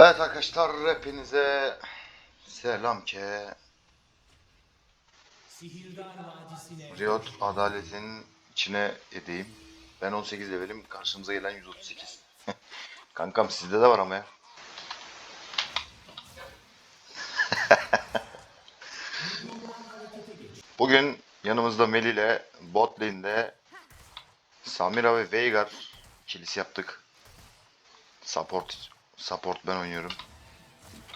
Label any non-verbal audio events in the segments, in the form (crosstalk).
Evet arkadaşlar hepinize selam ki Riot adaletin içine edeyim. Ben 18 levelim karşımıza gelen 138. (laughs) Kankam sizde de var ama ya. (laughs) Bugün yanımızda Meli ile bot lane'de Samira ve Veigar kilisi yaptık. Support support ben oynuyorum.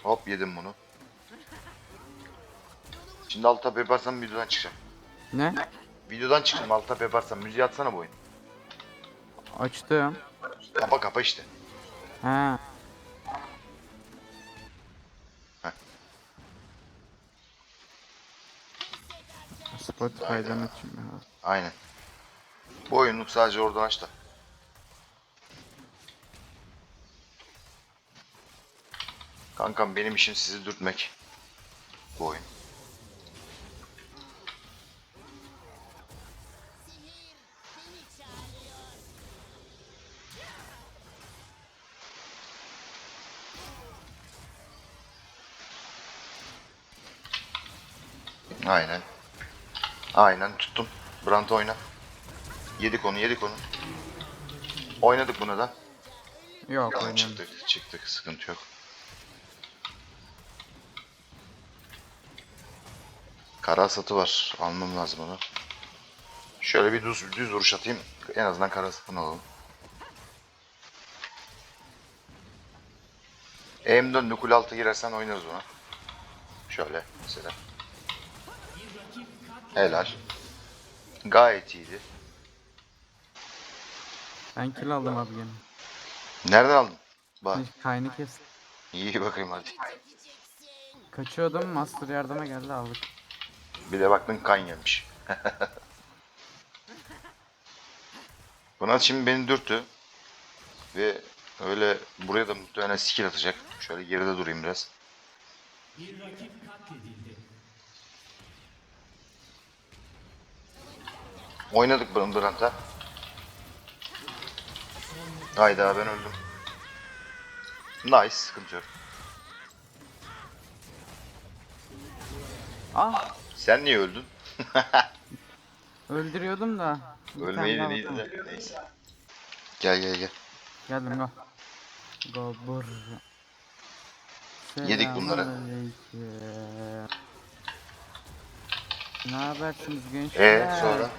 Hop yedim bunu. Şimdi alt tab yaparsam videodan çıkacağım. Ne? Videodan çıkacağım alt tab yaparsam müziği atsana bu oyun. Açtım. Kapa kapa işte. Ha. Spotify'dan açayım ya. Aynen. Bu oyunluk sadece oradan aç da. Kankam benim işim sizi dürtmek. Bu oyun. Aynen. Aynen tuttum. Brant oyna. Yedik onu yedik onu. Oynadık buna da. Yok Tamam, oynayalım. çıktık çıktık sıkıntı yok. Kara satı var. Almam lazım onu. Şöyle bir düz, düz vuruş atayım. En azından kara satını alalım. Eğim döndü kule altı girersen oynarız ona. Şöyle mesela. Helal. Gayet iyiydi. Ben kill aldım abi gene. Nereden aldın? Bak. Kaynı kes. İyi bakayım hadi. Kaçıyordum master yardıma geldi aldık. Bir de baktın kan gelmiş. (laughs) Buna şimdi beni dürttü. Ve öyle buraya da muhtemelen skill atacak. Şöyle geride durayım biraz. Oynadık bunu Brandt'a. Hayda ben öldüm. Nice, sıkıntı yok. Ah Sen niye öldün? (laughs) öldürüyordum da. Ölmeyi deneydi bakalım. de. Neyse. Gel gel gel. Geldim go. Go bur. Yedik bunları. Ne habersiniz gençler? E sonra?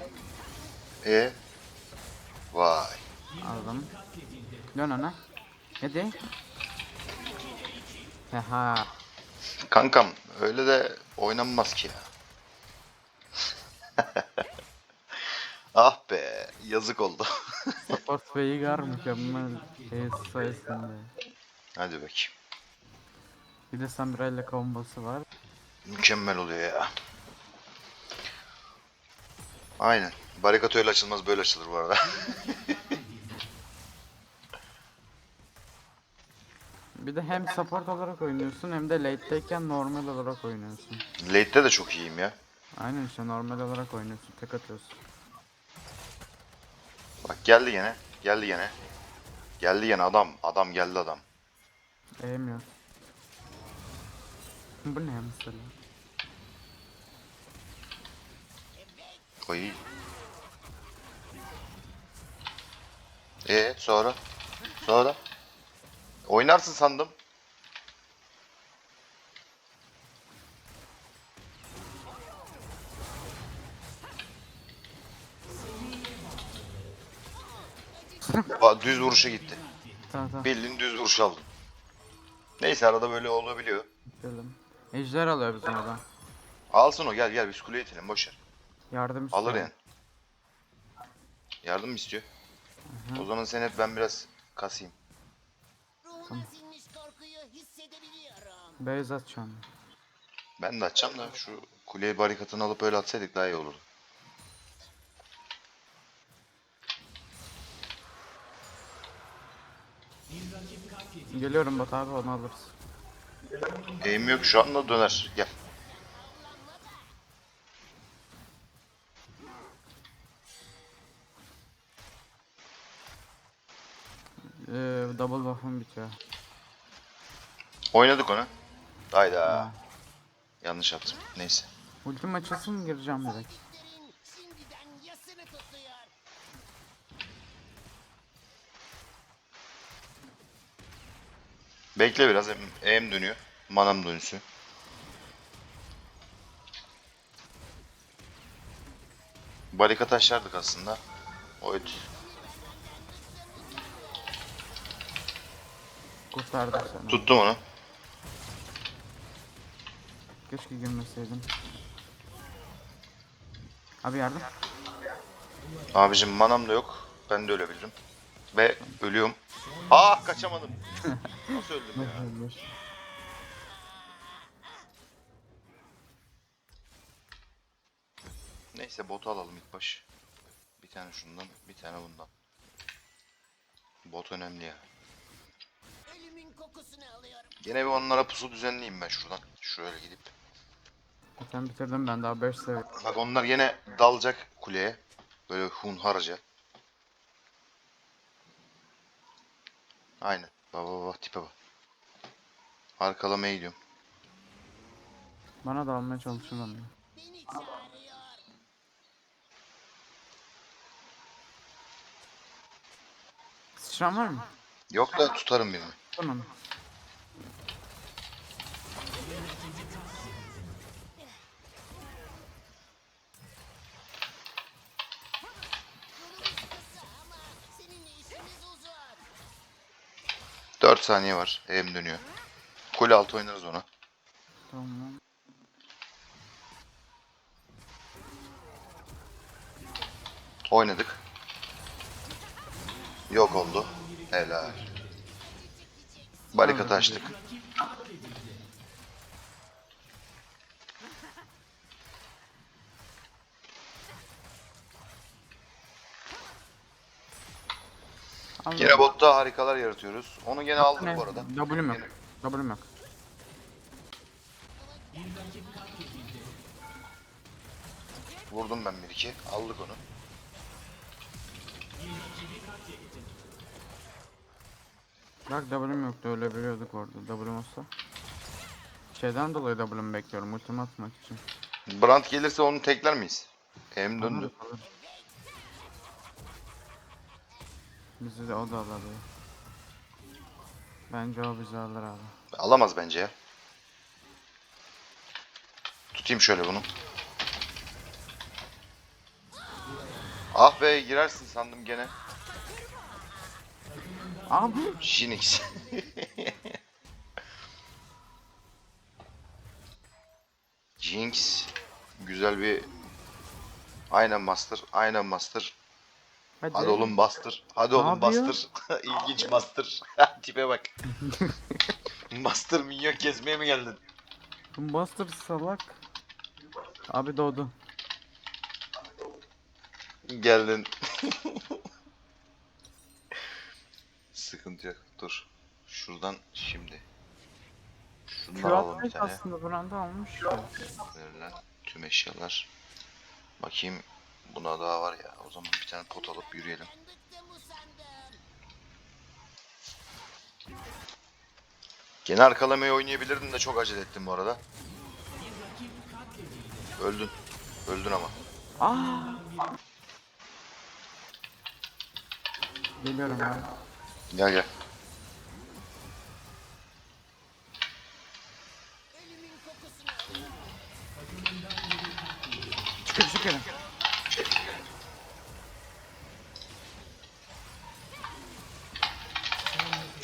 E Vay. Aldım. Dön ona. Hadi. Haha. Kankam öyle de oynanmaz ki ya. ah be yazık oldu. (laughs) Support Veigar mükemmel. Ace sayesinde. Hadi bakayım. Bir de Samira ile kombosu var. Mükemmel oluyor ya. Aynen. Barikat öyle açılmaz böyle açılır bu arada. (laughs) Bir de hem support olarak oynuyorsun hem de late'deyken normal olarak oynuyorsun. Late'de de çok iyiyim ya. Aynen işte normal olarak oynuyorsun. Tek atıyorsun. Bak geldi gene. Geldi gene. Geldi gene adam. Adam geldi adam. Eğmiyor. Bu ne mesela? Oy. E sonra? Sonra? Oynarsın sandım. Düz vuruşa gitti. Tamam tamam. Bildiğin düz vuruş aldım. Neyse arada böyle olabiliyor. Gidelim. Ejder alıyor bizim adam. Alsın o gel gel biz kuleye itelim boşver. Yardım istiyor. Alır yani. Yardım mı istiyor? O zaman sen hep ben biraz kasayım. Ruhuna sinmiş korkuyu hissedebiliyorum. Beyaz at şu anda. Ben de açacağım da şu kuleye barikatını alıp öyle atsaydık daha iyi olurdu. Geliyorum Batu abi onu alırız. Eğim yok şu anda döner. Gel. Ee, double buff'ım bitiyor. Oynadık onu. Hayda. Yanlış yaptım. Neyse. Ultim açılsın gireceğim direkt. Bekle biraz. Em, dönüyor. Manam dönüsü. Barika taşlardık aslında. Oydu. Kurtardım seni. Tuttum onu. Keşke girmeseydim. Abi yardım. Abicim manam da yok. Ben de ölebilirim. Ve ölüyorum. Ah kaçamadım. (laughs) Nasıl öldüm ya? Neyse botu alalım ilk baş. Bir tane şundan, bir tane bundan. Bot önemli ya. Ölümün kokusunu alıyorum. Gene bir onlara pusu düzenleyeyim ben şuradan. Şöyle gidip. Sen bitirdim ben daha 5 seviye. Bak onlar yine dalacak kuleye. Böyle hunharca. Aynen. Baba baba tipe bak. Arkalamaya gidiyorum. Bana da almaya çalışıyorlar. ya. Sıçran var mı? Yok da tutarım birini. Tamam. 4 saniye var. Hem dönüyor. Kule altı oynarız ona. Tamam. Oynadık. Yok oldu. Helal. Barikat açtık. Al Yine botta harikalar yaratıyoruz. Onu gene aldık bu arada. W'm yok. Yine- W'm yok. Vurdum ben bir iki. Aldık onu. Bak W'm yoktu ölebiliyorduk orada. W'm olsa. Şeyden dolayı W'm bekliyorum ultimi atmak için. Brand gelirse onu tekler miyiz? Hem döndü. Alırız, alırız. Bizi de o da ya. Bence o bizi alır abi. Alamaz bence ya. Tutayım şöyle bunu. Ah be girersin sandım gene. Abi! Jinx. (laughs) Jinx. Güzel bir... Aynen master. Aynen master. Hadi. Hadi oğlum bastır. Hadi Ne oğlum yapıyor? bastır. (laughs) İlginç bastır. (laughs) Tipe bak. (laughs) Master minyon kesmeye mi geldin? Buster salak. Abi doğdu. Geldin. Sıkıntı yok. Dur. Şuradan şimdi. Şundan Q alalım bir atmayı tane. aslında Brand'a almış. Verilen tüm eşyalar. Bakayım buna daha var ya. O zaman bir tane pot alıp yürüyelim. Gene arkalamayı oynayabilirdin de çok acele ettim bu arada. Öldün. Öldün ama. Aa! Geliyorum abi. Gel gel. Ölümün kokusunu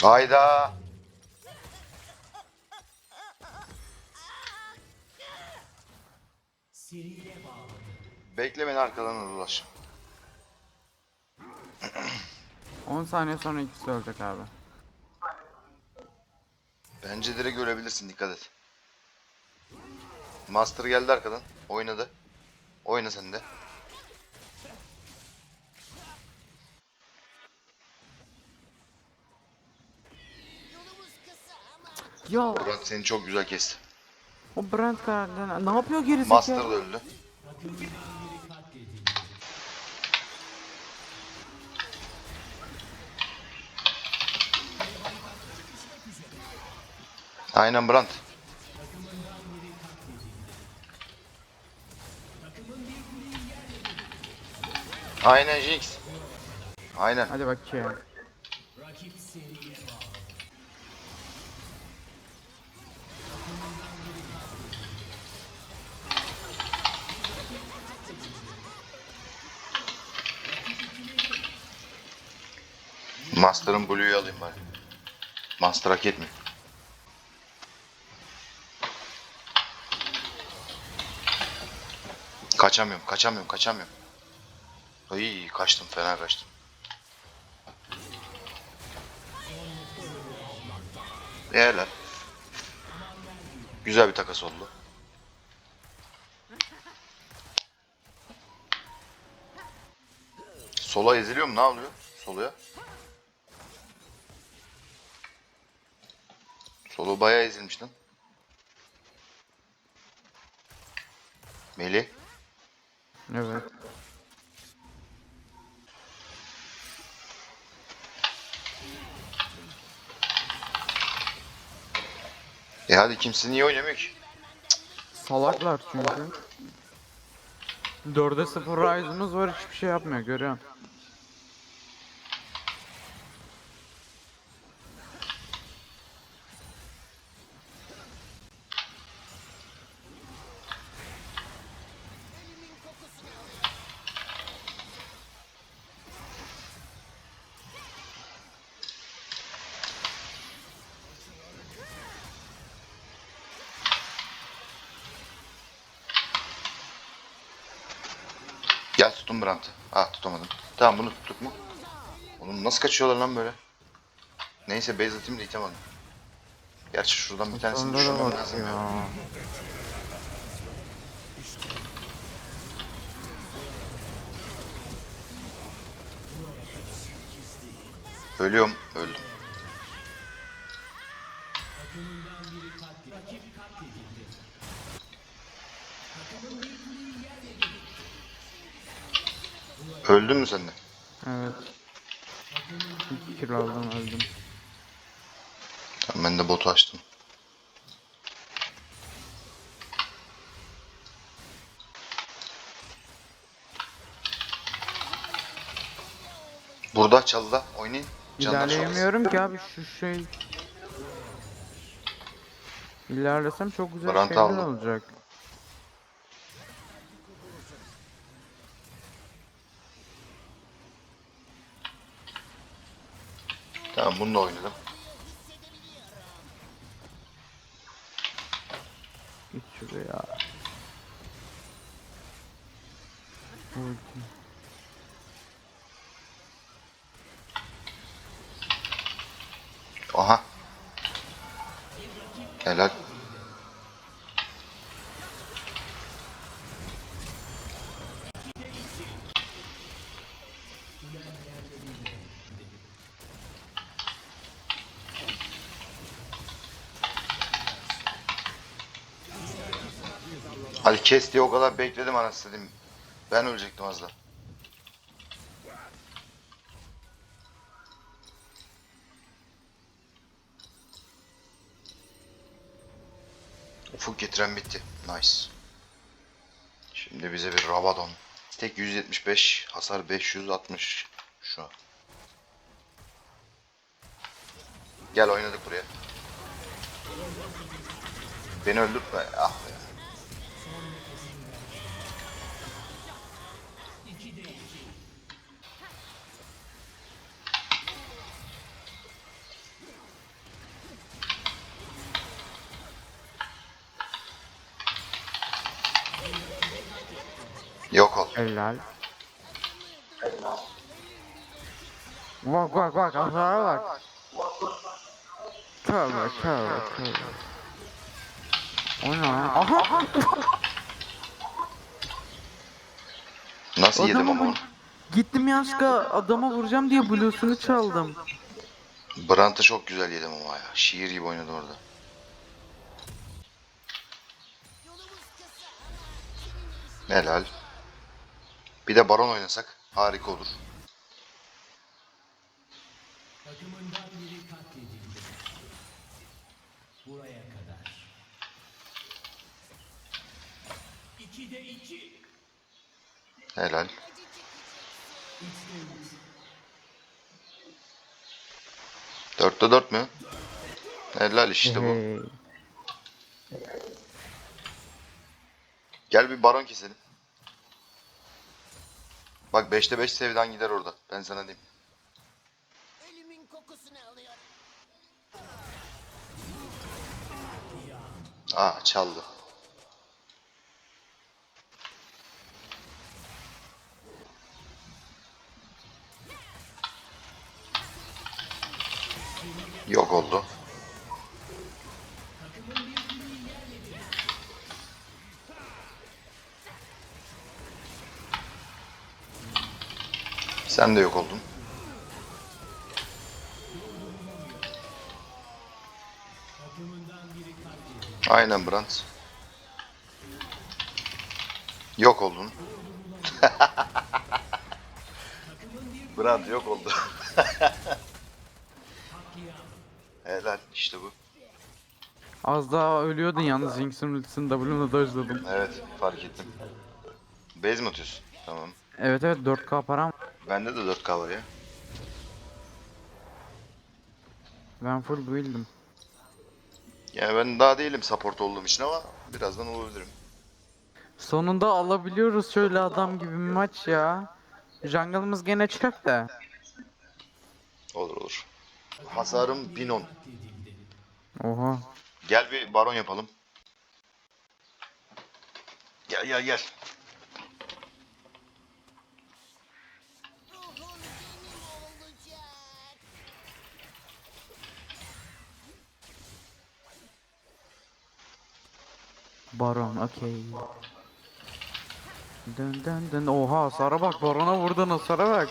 Hayda. Bekle beni arkadan ulaş. 10 (clears throat) saniye sonra ikisi ölecek abi. Bence direkt görebilirsin dikkat et. Master geldi arkadan. Oynadı. Oyna sen de. Ya Murat seni çok güzel kesti. o Brand kararlı. Ne yapıyor gerisi? Master da öldü. Aynen Brant. Aynen Jinx. Aynen. Hadi bakayım. Master'ın Blue'yu alayım bari. Master hak etmiyor. Kaçamıyorum, kaçamıyorum, kaçamıyorum. Ay kaçtım, fena kaçtım. Değerler. Güzel bir takas oldu. Sola eziliyor mu? Ne oluyor? Soluya. Solu bayağı ezilmiş lan. Meli. Evet. E hadi kimse niye oynamıyor ki? Salaklar çünkü. 4'e 0 Ryze'ımız var hiçbir şey yapmıyor görüyorsun. Tutun Brant'ı. Ah tutamadım. Tamam bunu tuttuk mu? Oğlum nasıl kaçıyorlar lan böyle? Neyse base atayım da item alayım. Gerçi şuradan bir tanesini düşürmem lazım ya. ya. Ölüyorum. Öldüm. Öldün mü sen de? Evet. 2 kill aldım öldüm. Tamam ben de botu açtım. Burada çalıda oynayın. Canlar. İlerleyemiyorum ki abi şu şey. İlerlesem çok güzel Brant şeyler aldım. olacak. Tamam bunu da oynadım. Git şuraya. Aha. Helal. Hadi kes diye o kadar bekledim anasını satayım. Ben ölecektim az daha. Ufuk getiren bitti. Nice. Şimdi bize bir Rabadon. Tek 175, hasar 560 şu an. Gel oynadık buraya. Beni öldürtme. Ah be. Yok ol. Helal. Bak bak bak hasara bak. Tövbe tövbe tövbe. O ne lan? Aha! Nasıl yedim ama onu? Gittim yanlışlıkla adama vuracağım diye blues'unu çaldım. Brandt'ı çok güzel yedim ama ya. Şiir gibi oynadı orada. Helal. Bir de baron oynasak harika olur. Buraya kadar. İkide iki. Helal. Dörtte dört mü? Helal işte bu. Hmm. Gel bir baron keselim. Bak 5'te 5 sevdan gider orada. Ben sana diyeyim. Ölümün kokusunu alıyorum. Aa çaldı. Yok oldu. Sen de yok oldun. Aynen Brant. Yok oldun. (laughs) Brand yok oldu. (laughs) Helal işte bu. Az daha ölüyordun yalnız Jinx'in ultisini W'nu dojladım. Evet fark ettim. Base mi atıyorsun? Tamam. Evet evet 4k param. Bende de 4K var ya. Ben full build'im. Yani ben daha değilim support olduğum için ama birazdan olabilirim. Sonunda alabiliyoruz şöyle adam gibi bir maç ya. Jungle'ımız gene çöp de. Olur olur. Hasarım 1010. Oha. Gel bir baron yapalım. Gel gel gel. Baron okey. Dön dön dön. Oha hasara bak Baron'a vurdun hasara bak.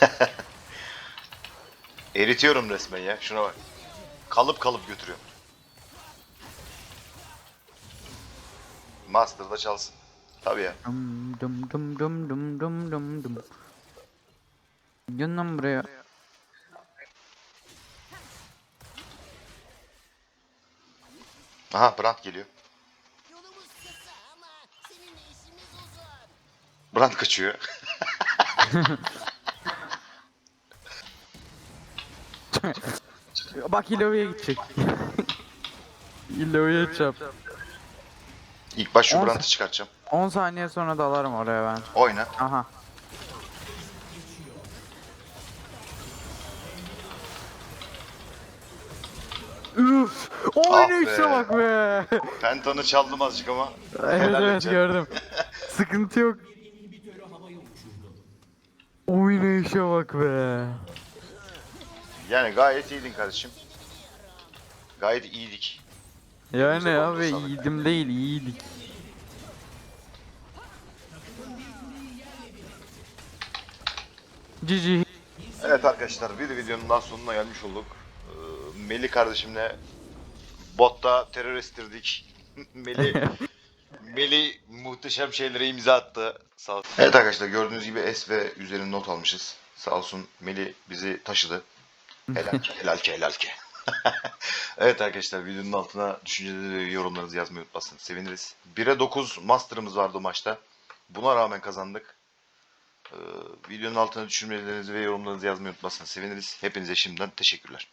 (laughs) Eritiyorum resmen ya. Şuna bak. Kalıp kalıp götürüyorum. Master'da çalsın. Tabii ya. Dum dum dum dum dum dum dum dum. Gel lan buraya. Aha Brand geliyor. Brand kaçıyor. (laughs) Bak Ilovi'ye gidecek. Ilovi'ye çap. İlk baş şu On- Brand'ı çıkartacağım. 10 saniye sonra dalarım oraya ben. Oyna. Aha. Üf! O Ah be. bak be. Pentanı çaldım azıcık ama. evet Helal evet gördüm. (laughs) Sıkıntı yok. Oynayışa bak be. Yani gayet iyiydin kardeşim. Gayet iyiydik. Yani abi iyiydim değil iyiydik. Cici. Evet arkadaşlar bir videonun daha sonuna gelmiş olduk. Ee, Melih kardeşimle botta terör estirdik. (laughs) Melih (laughs) Melih muhteşem şeylere imza attı. Sağ olsun. Evet arkadaşlar gördüğünüz gibi S ve üzerine not almışız. Sağ olsun Melih bizi taşıdı. Helal ki helal ki helal ki. (laughs) evet arkadaşlar videonun altına düşünceleri ve yorumlarınızı yazmayı unutmazsanız seviniriz. 1'e 9 master'ımız vardı maçta. Buna rağmen kazandık. Ee, videonun altına düşüncelerinizi ve yorumlarınızı yazmayı unutmazsanız seviniriz. Hepinize şimdiden teşekkürler.